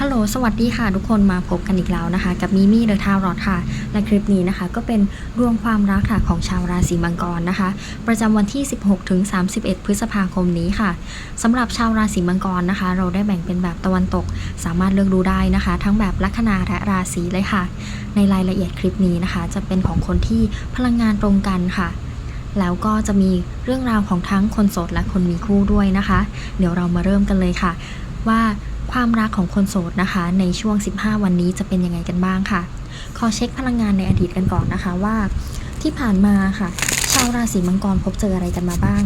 ฮัลโหล สวัสดีค่ะ ทุกคนมาพบกันอีกแล้วนะคะ กับมิมี่เดอะทาวรอดค่ะ และคลิปนี้นะคะ ก็เป็นรวมความรักค่ะของชาวราศีมังกรนะคะ ประจำวันที่ 16ถึง31 พฤษภาคมนี้ค่ะสำหรับชาวราศีมังกรนะคะ เราได้แบ่งเป็นแบบตะวันตก สามารถเลือกดูได้นะคะ ทั้งแบบลัคนาและราศีเลยค่ะ ในรายละเอียดคลิปนี้นะคะ จะเป็นของคนที่พลังงานตรงกันค่ะแล้วก็จะมีเรื่องราวของทั้งคนโสดและคนมีคู่ด้วยนะคะ เดี๋ยวเรามาเริ่มกันเลยค่ะ ว่า ความรักของคนโสดนะคะ ในช่วง 15 วันนี้จะเป็นยังไงกันบ้างค่ะ ขอเช็คพลังงานในอดีตกันก่อนนะคะว่า ที่ผ่านมาค่ะ ชาวราศีมังกรพบเจออะไรกันมาบ้าง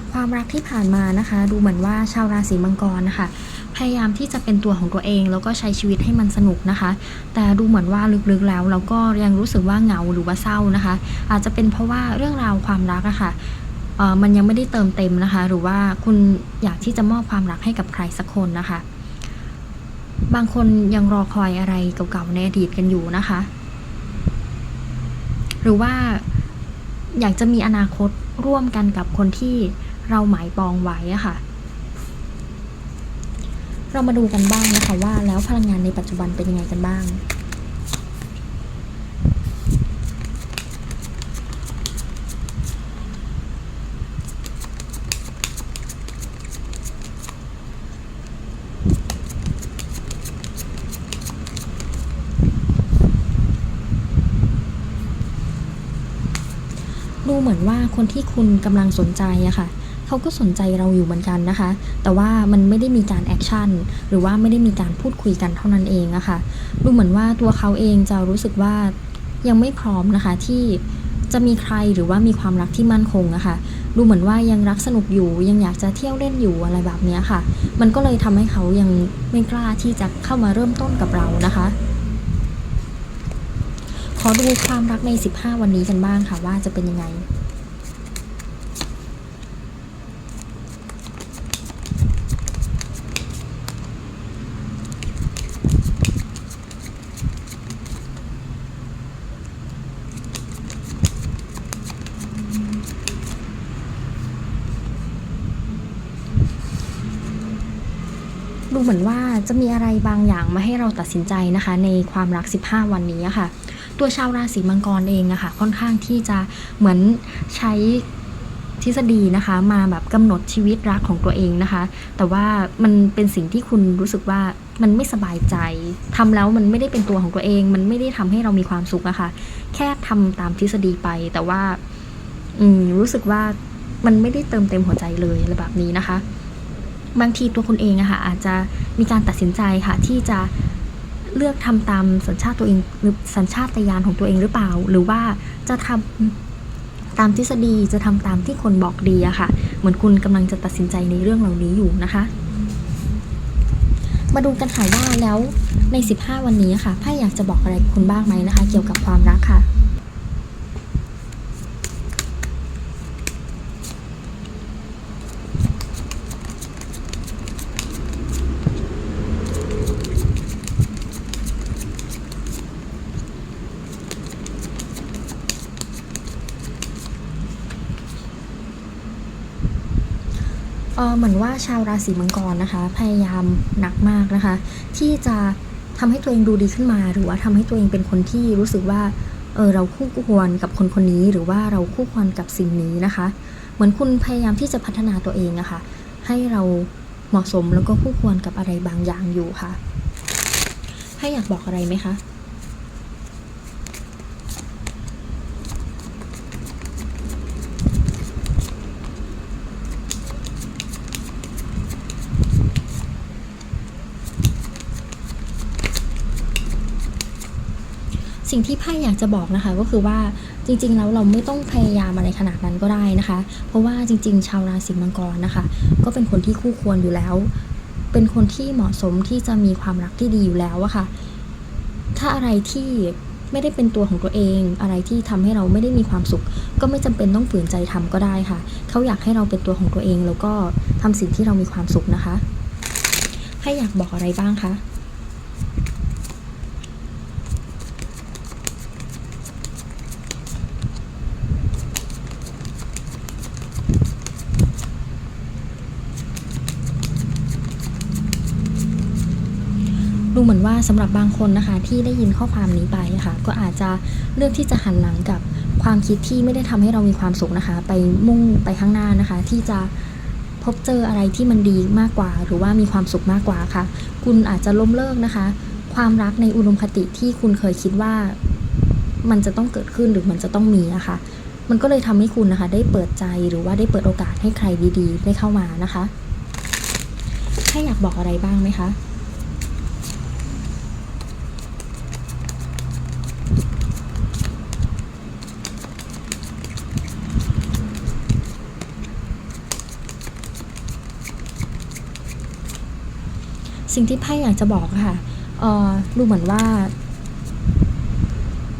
รับความรักที่ผ่านมานะคะ ดูเหมือนว่าชาวราศีมังกรนะคะ พยายามที่จะเป็นตัวของตัวเอง แล้วก็ใช้ชีวิตให้มันสนุกนะคะ แต่ดูเหมือนว่าลึกๆแล้วเราก็ยังรู้สึกว่าเหงาหรือว่าเศร้านะคะ อาจจะเป็นเพราะว่าเรื่องราวความรักอะค่ะเอ่อมันยังไม่ได้เติมเต็มนะคะ หรือว่าคุณอยากที่จะมอบความรักให้กับใครสักคนนะคะ บางคนยังรอคอยอะไรเก่าๆในอดีตกันอยู่นะคะ หรือว่าอยากจะมีอนาคตร่วมกันกับคนที่ เราหมายปองไว้อะค่ะ เรามาดูกันบ้างนะคะว่าแล้วพลังงานในปัจจุบันเป็นยังไงกันบ้างดูเหมือนว่าคนที่คุณกำลังสนใจอะค่ะ เขาก็สนใจเราอยู่เหมือนกันนะคะ แต่ว่ามันไม่ได้มีการแอคชั่นหรือว่าไม่ได้มีการพูดคุยกันเท่านั้นเองอะคะดูเหมือนว่าตัวเขาเองจะรู้สึกว่ายังไม่พร้อมนะคะที่จะมีใครหรือว่ามีความรักที่มั่นคงอะคะดูเหมือนว่ายังรักสนุกอยู่ยังอยากจะเที่ยวเล่นอยู่อะไรแบบนี้ค่ะ มันก็เลยทำให้เขายังไม่กล้าที่จะเข้ามาเริ่มต้นกับเรานะคะขอดูความรักใน 15 วันนี้กันบ้างค่ะว่าจะเป็นยังไง มือนว่าจะมีอะไรบางอย่างมาให้เราตัดสินใจนะคะ ในความรัก 15 วันนี้ค่ะ ตัวชาวราศีมังกรเองอะค่ะค่อนข้างที่จะเหมือนใช้ทฤษฎีนะคะมาแบบกำหนดชีวิตรักของตัวเองนะคะ แต่ว่ามันเป็นสิ่งที่คุณรู้สึกว่ามันไม่สบายใจทำแล้วมันไม่ได้เป็นตัวของตัวเอง มันไม่ได้ทำให้เรามีความสุขอะค่ะแค่ทำตามทฤษฎีไป แต่ว่า อืมรู้สึกว่ามันไม่ได้เติมเต็มหัวใจเลยอะไรแบบนี้นะคะ บางทีตัวคุณเองอะค่ะอาจจะมีการตัดสินใจค่ะที่จะเลือกทำตามสัญชาติตัวเองหรือสัญชาตญาณของตัวเองหรือเปล่า หรือว่าจะทำตามทฤษฎีจะทำตามที่คนบอกดีอะค่ะ เหมือนคุณกำลังจะตัดสินใจในเรื่องเหล่านี้อยู่นะคะ มาดูกันค่ะว่าแล้วใน 15 วันนี้ค่ะไพ่อยากจะบอกอะไรคุณบ้างไหมนะคะ เกี่ยวกับความรักค่ะ เหมือนว่าชาวราศีมังกรนะคะ พยายามหนักมากนะคะ ที่จะทำให้ตัวเองดูดีขึ้นมา หรือว่าทำให้ตัวเองเป็นคนที่รู้สึกว่าเออเราคู่ควรกับคนคนนี้ หรือว่าเราคู่ควรกับสิ่งนี้นะคะ เหมือนคุณพยายามที่จะพัฒนาตัวเองอะคะให้เราเหมาะสมแล้วก็คู่ควรกับอะไรบางอย่างอยู่ค่ะ ให้อยากบอกอะไรไหมคะ สิ่งที่ไพ่อยากจะบอกนะคะก็คือว่าจริงๆแล้วเราไม่ต้องพยายามอะไรขนาดนั้นก็ได้นะคะ เพราะว่าจริง ๆ ชาวราศีมังกรนะคะ ก็เป็นคนที่คู่ควรอยู่แล้ว เป็นคนที่เหมาะสมที่จะมีความรักที่ดีอยู่แล้วอะค่ะ ถ้าอะไรที่ไม่ได้เป็นตัวของตัวเอง อะไรที่ทำให้เราไม่ได้มีความสุข ก็ไม่จำเป็นต้องฝืนใจทำก็ได้ค่ะ เขาอยากให้เราเป็นตัวของตัวเองแล้วก็ทำสิ่งที่เรามีความสุขนะคะให้อยากบอกอะไรบ้างคะ ดูเหมือนว่าสำหรับบางคนนะคะ ที่ได้ยินข้อความนี้ไปะค่ะ ก็อาจจะเลือกที่จะหันหลังกับความคิดที่ไม่ได้ทำให้เรามีความสุขนะคะ ไปมุ่งไปข้างหน้านะคะ ที่จะพบเจออะไรที่มันดีมากกว่า หรือว่ามีความสุขมากกว่าค่ะ คุณอาจจะล้มเลิกนะคะ ความรักในอุดมคติที่คุณเคยคิดว่ามันจะต้องเกิดขึ้นหรือมันจะต้องมีอะคะ มันก็เลยทำให้คุณนะคะ ได้เปิดใจหรือว่าได้เปิดโอกาสให้ใครดีๆ ได้เข้ามานะคะ ให้อยากบอกอะไรบ้างไหมคะ สิ่งที่ไพ่อยากจะบอกค่ะเออดูเหมือนว่า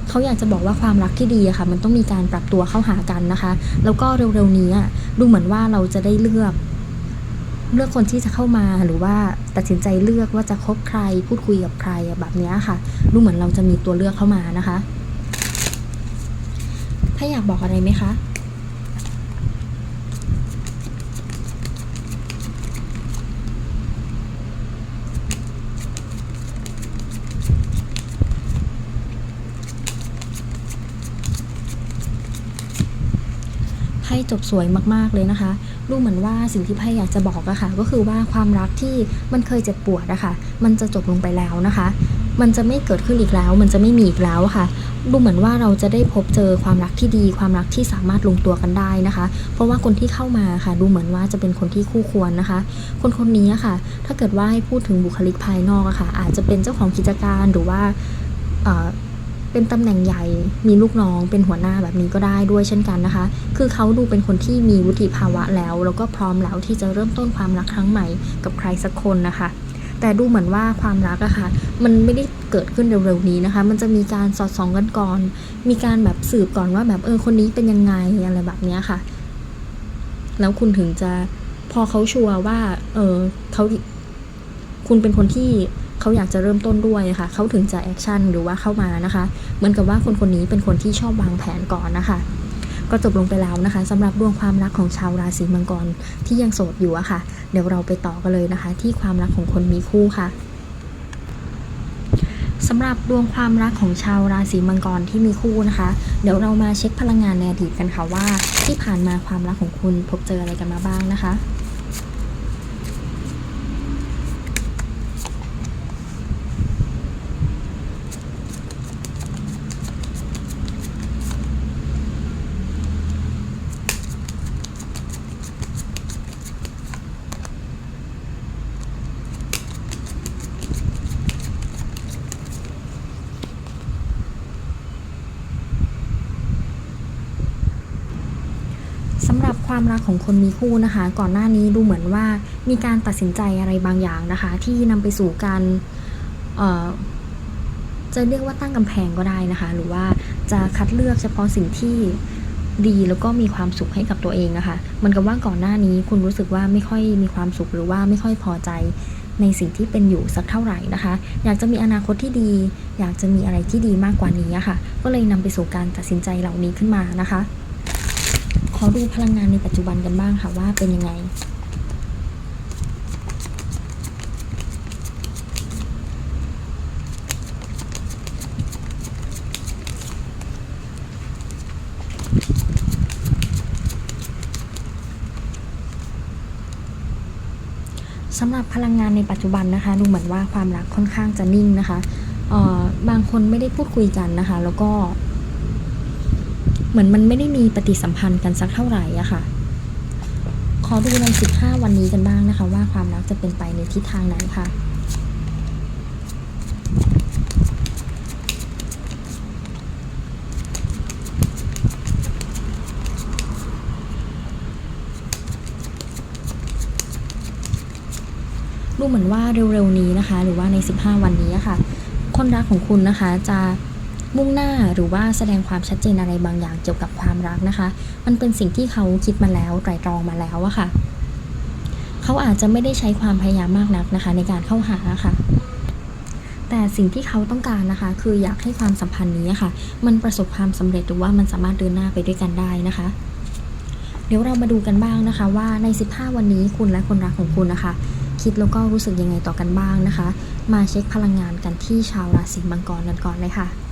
เขาอยากจะบอกว่าความรักที่ดีอะค่ะ มันต้องมีการปรับตัวเข้าหากันนะคะ แล้วก็เร็วๆนี้อะดูเหมือนว่าเราจะได้เลือกเลือกคนที่จะเข้ามาหรือว่าตัดสินใจเลือกว่าจะคบใคร พูดคุยกับใครแบบนี้ค่ะ ดูเหมือนเราจะมีตัวเลือกเข้ามานะคะไพ่อยากบอกอะไรไหมคะ จบสวยมากๆเลยนะคะ ดูเหมือนว่าสิ่งที่ไพ่อยากจะบอกอะค่ะ ก็คือว่าความรักที่มันเคยเจ็บปวดอะค่ะ มันจะจบลงไปแล้วนะคะ มันจะไม่เกิดขึ้นอีกแล้ว มันจะไม่มีอีกแล้วะค่ะ ดูเหมือนว่าเราจะได้พบเจอความรักที่ดี ความรักที่สามารถลงตัวกันได้นะคะ เพราะว่าคนที่เข้ามาค่ะ ดูเหมือนว่าจะเป็นคนที่คู่ควรนะคะ คนคนนี้ค่ะ ถ้าเกิดว่าให้พูดถึงบุคลิกภายนอกอะค่ะ อาจจะเป็นเจ้าของกิจการหรือว่า เป็นตำแหน่งใหญ่ มีลูกน้อง เป็นหัวหน้าแบบนี้ก็ได้ด้วยเช่นกันนะคะ คือเขาดูเป็นคนที่มีวุฒิภาวะแล้ว แล้วก็พร้อมแล้วที่จะเริ่มต้นความรักครั้งใหม่กับใครสักคนนะคะ แต่ดูเหมือนว่าความรักอะค่ะ มันไม่ได้เกิดขึ้นเร็วๆนี้นะคะ มันจะมีการสอดส่องกันก่อน มีการแบบสืบก่อนว่าแบบเออคนนี้เป็นยังไงอะไรแบบนี้ค่ะ แล้วคุณถึงจะพอเขาชัวร์ว่า เออเขาคุณเป็นคนที่ เขาอยากจะเริ่มต้นด้วยค่ะเขาถึงจะแอคชั่นหรือว่าเข้ามานะคะ เหมือนกับว่าคนคนนี้เป็นคนที่ชอบวางแผนก่อนนะคะ ก็จบลงไปแล้วนะคะสำหรับดวงความรักของชาวราศีมังกรที่ยังโสดอยู่อะค่ะ เดี๋ยวเราไปต่อกันเลยนะคะ ที่ความรักของคนมีคู่ค่ะสำหรับดวงความรักของชาวราศีมังกรที่มีคู่นะคะ เดี๋ยวเรามาเช็คพลังงานในอดีตกันค่ะว่า ที่ผ่านมาความรักของคุณพบเจออะไรกันมาบ้างนะคะ ความรักของคนมีคู่นะคะ ก่อนหน้านี้ดูเหมือนว่ามีการตัดสินใจอะไรบางอย่างนะคะ ที่นำไปสู่การเอ่อจะเรียกว่าตั้งกำแพงก็ได้นะคะ หรือว่าจะคัดเลือกเฉพาะสิ่งที่ดีแล้วก็มีความสุขให้กับตัวเองนะคะมันกับว่าก่อนหน้านี้คุณรู้สึกว่าไม่ค่อยมีความสุขหรือว่าไม่ค่อยพอใจในสิ่งที่เป็นอยู่สักเท่าไหร่นะคะ อยากจะมีอนาคตที่ดี อยากจะมีอะไรที่ดีมากกว่านี้อะค่ะ ก็เลยนำไปสู่การตัดสินใจเหล่านี้ขึ้นมานะคะ อดูพลังงานในปัจจุบันกันบ้างค่ะว่าเป็นยังไง สำหรับพลังงานในปัจจุบันนะคะ ดูเหมือนว่าความรักค่อนข้างจะนิ่งนะคะ เอ่อบางคนไม่ได้พูดคุยกันนะคะ แล้วก็ เหมือนมันไม่ได้มีปฏิสัมพันธ์กันสักเท่าไหร่อะค่ะ ขอดูใน15วันนี้กันบ้างนะคะ ว่าความรักจะเป็นไปในทิศทางไหนค่ะดูเหมือนว่าเร็วๆนี้นะคะ หรือว่าใน 15 วันนี้อะค่ะ คนรักของคุณนะคะจะ มุ่งหน้าหรือว่าแสดงความชัดเจนอะไรบางอย่างเกี่ยวกับความรักนะคะ มันเป็นสิ่งที่เขาคิดมาแล้วไตร่ตรองมาแล้วอะค่ะ เขาอาจจะไม่ได้ใช้ความพยายามมากนักนะคะ ในการเข้าหาค่ะ แต่สิ่งที่เขาต้องการนะคะ คืออยากให้ความสัมพันธ์นี้ค่ะ มันประสบความสำเร็จหรือว่ามันสามารถเดินหน้าไปด้วยกันได้นะคะเดี๋ยวเรามาดูกันบ้างนะคะ ว่าใน 15 วันนี้คุณและคนรักของคุณนะคะ คิดแล้วก็รู้สึกยังไงต่อกันบ้างนะคะ มาเช็คพลังงานกันที่ชาวราศีมังกรกันก่อนเลยค่ะ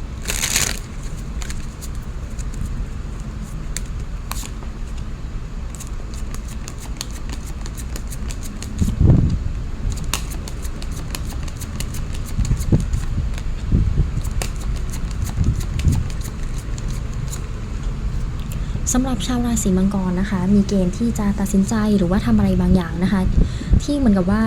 สำหรับชาวราศีมังกรนะคะ มีเกณฑ์ที่จะตัดสินใจหรือว่าทำอะไรบางอย่างนะคะ ที่เหมือนกับว่า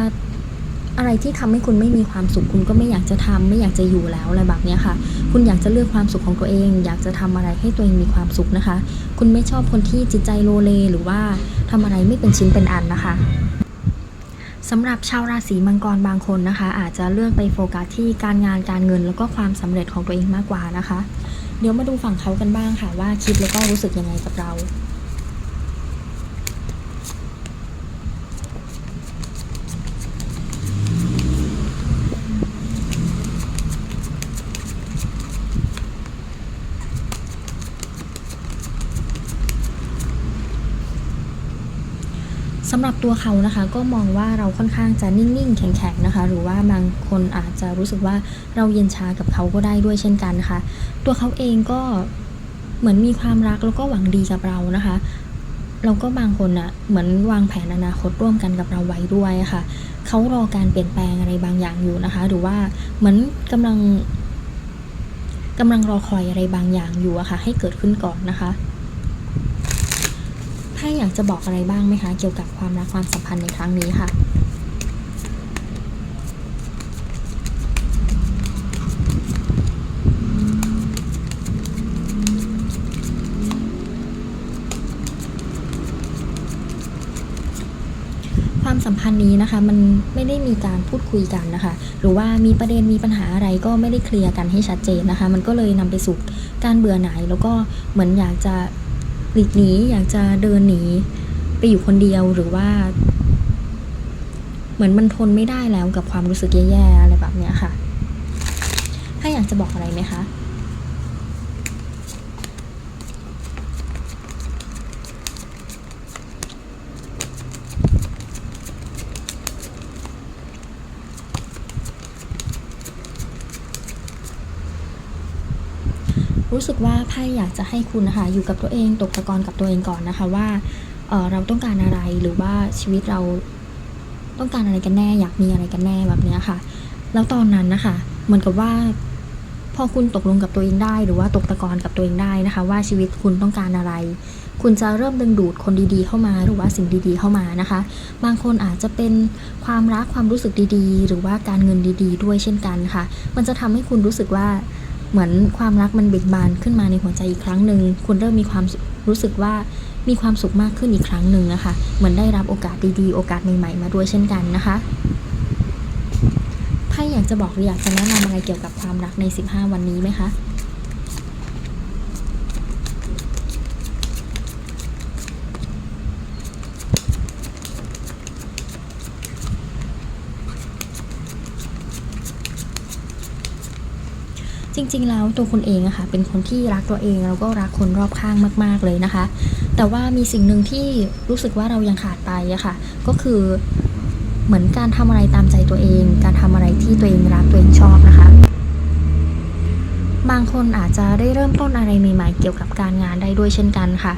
อะไรที่ทำให้คุณไม่มีความสุขคุณก็ไม่อยากจะทำไม่อยากจะอยู่แล้วอะไรแบบนี้ค่ะ คุณอยากจะเลือกความสุขของตัวเอง อยากจะทำอะไรให้ตัวเองมีความสุขนะคะ คุณไม่ชอบคนที่จิตใจโลเลหรือว่าทำอะไรไม่เป็นชิ้นเป็นอันนะคะสำหรับชาวราศีมังกรบางคนนะคะ อาจจะเลือกไปโฟกัสที่การงานการเงินแล้วก็ความสำเร็จของตัวเองมากกว่านะคะ เดี๋ยวมาดูฝั่งเขากันบ้างค่ะว่าคิดแล้วก็รู้สึกยังไงกับเรา ตัวเขานะคะก็มองว่าเราค่อนข้างจะนิ่งๆ แข็งๆนะคะ หรือว่าบางคนอาจจะรู้สึกว่าเราเย็นชากับเขาก็ได้ด้วยเช่นกันนะคะ ตัวเขาเองก็เหมือนมีความรักแล้วก็หวังดีกับเรานะคะแล้วก็บางคนอะเหมือนวางแผนอนาคตร่วมกันกับเราไว้ด้วยะค่ะเขารอการเปลี่ยนแปลงอะไรบางอย่างอยู่นะคะ หรือว่าเหมือนกำลังกำลังรอคอยอะไรบางอย่างอยู่อะค่ะ ให้เกิดขึ้นก่อนนะคะ อยากจะบอกอะไรบ้างไหมคะ เกี่ยวกับความรักความสัมพันธ์ในครั้งนี้ค่ะความสัมพันธ์นี้นะคะมันไม่ได้มีการพูดคุยกันนะคะ หรือว่ามีประเด็นมีปัญหาอะไรก็ไม่ได้เคลียร์กันให้ชัดเจนนะคะ มันก็เลยนำไปสู่การเบื่อหน่ายแล้วก็เหมือนอยากจะ หลีกหนีอยากจะเดินหนีไปอยู่คนเดียวหรือว่า เหมือนมันทนไม่ได้แล้วกับความรู้สึกแย่ๆอะไรแบบเนี้ยค่ะ ถ้าอยากจะบอกอะไรไหมคะ รู้สึกว่าไพ่อยากจะให้คุณนะคะอยู่กับตัวเองตกตะกอนกับตัวเองก่อนนะคะว่าเเราต้องการอะไรหรือว่าชีวิตเราต้องการอะไรกันแน่ อยากมีอะไรกันแน่แบบนี้ค่ะ แล้วตอนนั้นนะคะเหมือนกับว่า พอคุณตกลงกับตัวเองได้ หรือว่าตกตะกอนกับตัวเองได้นะคะ ว่าชีวิตคุณต้องการอะไร คุณจะเริ่มดึงดูดคนดีๆ เข้ามาหรือว่าสิ่งดีๆ เข้ามานะคะ บางคนอาจจะเป็นความรักความรู้สึกดีๆ หรือว่าการเงินดีๆ ด้วยเช่นกันค่ะ มันจะทำให้คุณรู้สึกว่า เหมือนความรักมันเบิกบานขึ้นมาในหัวใจอีกครั้งหนึ่งคุณเริ่มมีความรู้สึกว่ามีความสุขมากขึ้นอีกครั้งหนึ่งนะคะ เหมือนได้รับโอกาสดีๆ โอกาสใหม่ๆมาด้วยเช่นกันนะคะไพ่อยากจะบอกหรืออยากจะแนะนำอะไรเกี่ยวกับความรักใน 15 วันนี้ไหมคะ จริง ๆ แล้วตัวคุณเองอะค่ะเป็นคนที่รักตัวเองแล้วก็รักคนรอบข้างมาก ๆเลยนะคะ แต่ว่ามีสิ่งหนึ่งที่รู้สึกว่าเรายังขาดไปอะค่ะ ก็คือเหมือนการทำอะไรตามใจตัวเอง การทำอะไรที่ตัวเองรักตัวเองชอบนะคะ บางคนอาจจะได้เริ่มต้นอะไรใหม่ ๆ เกี่ยวกับการงานได้ด้วยเช่นกันค่ะ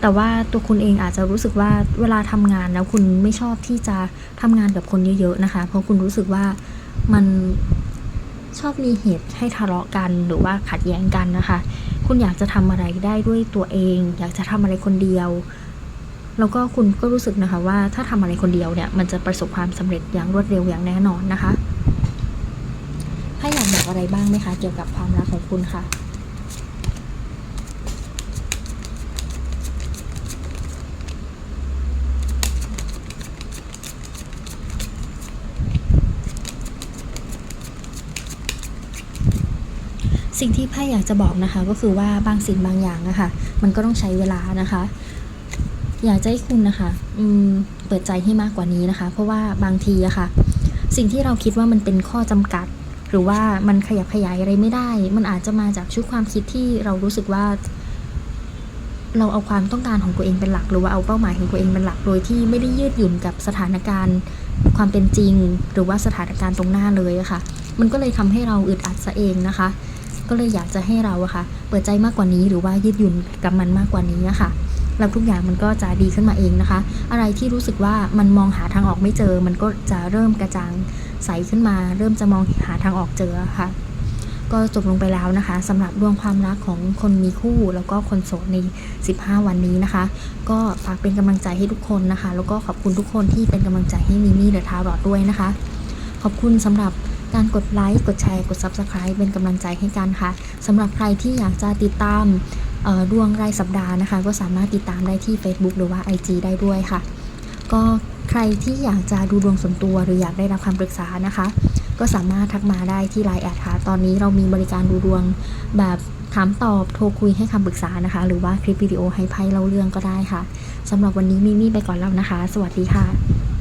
แต่ว่าตัวคุณเองอาจจะรู้สึกว่าเวลาทำงานแล้วคุณไม่ชอบที่จะทำงานกับคนเยอะๆนะคะ เพราะคุณรู้สึกว่ามัน ชอบมีเหตุให้ทะเลาะกันหรือว่าขัดแย้งกันนะคะ คุณอยากจะทำอะไรได้ด้วยตัวเอง อยากจะทำอะไรคนเดียว แล้วก็คุณก็รู้สึกนะคะว่าถ้าทำอะไรคนเดียวเนี่ยมันจะประสบความสำเร็จอย่างรวดเร็วอย่างแน่นอนนะคะให้อยากบอกอะไรบ้างไหมคะ เกี่ยวกับความรักของคุณค่ะ สิ่งที่ไพ่อยากจะบอกนะคะ ก็คือว่าบางสิ่งบางอย่างนะคะมันก็ต้องใช้เวลานะคะ อยากจะให้คุณนะคะ อืมเปิดใจให้มากกว่านี้นะคะ เพราะว่าบางทีอะค่ะ สิ่งที่เราคิดว่ามันเป็นข้อจำกัด หรือว่ามันขยับขยายอะไรไม่ได้ มันอาจจะมาจากชุดความคิดที่เรารู้สึกว่าเราเอาความต้องการของตัวเองเป็นหลัก หรือว่าเอาเป้าหมายของตัวเองเป็นหลัก โดยที่ไม่ได้ยืดหยุ่นกับสถานการณ์ ความเป็นจริง หรือว่าสถานการณ์ตรงหน้าเลยอะค่ะ มันก็เลยทำให้เราอึดอัดซะเองนะคะ ก็เลยอยากจะให้เราอะค่ะเปิดใจมากกว่านี้หรือว่ายืดหยุ่นกับมันมากกว่านี้อะค่ะแล้วทุกอย่างมันก็จะดีขึ้นมาเองนะคะ อะไรที่รู้สึกว่ามันมองหาทางออกไม่เจอ มันก็จะเริ่มกระจ่างใสขึ้นมา เริ่มจะมองหาทางออกเจอค่ะ ก็จบลงไปแล้วนะคะสำหรับดวงความรักของคนมีคู่ แล้วก็คนโสดใน 15 วันนี้นะคะ ก็ฝากเป็นกำลังใจให้ทุกคนนะคะ แล้วก็ขอบคุณทุกคนที่เป็นกำลังใจให้มิมี่เดอะทารอดด้วยนะคะ ขอบคุณสำหรับ การกดไลค์ กดแชร์ กด Subscribe เป็นกำลังใจให้กันค่ะสำหรับใครที่อยากจะติดตามดวงรายสัปดาห์นะคะ ก็สามารถติดตามได้ที่ Facebook หรือว่า IG ได้ด้วยค่ะ ก็ใครที่อยากจะดูดวงส่วนตัวหรืออยากได้รับคำปรึกษานะคะ ก็สามารถทักมาได้ที่ Line แอดค่ะ ตอนนี้เรามีบริการดูดวงแบบถามตอบโทรคุยให้คำปรึกษานะคะ หรือว่าคลิปวิดีโอให้ไพ่เล่าเรื่องก็ได้ค่ะสำหรับวันนี้มิมี่ไปก่อนแล้วนะคะ สวัสดีค่ะ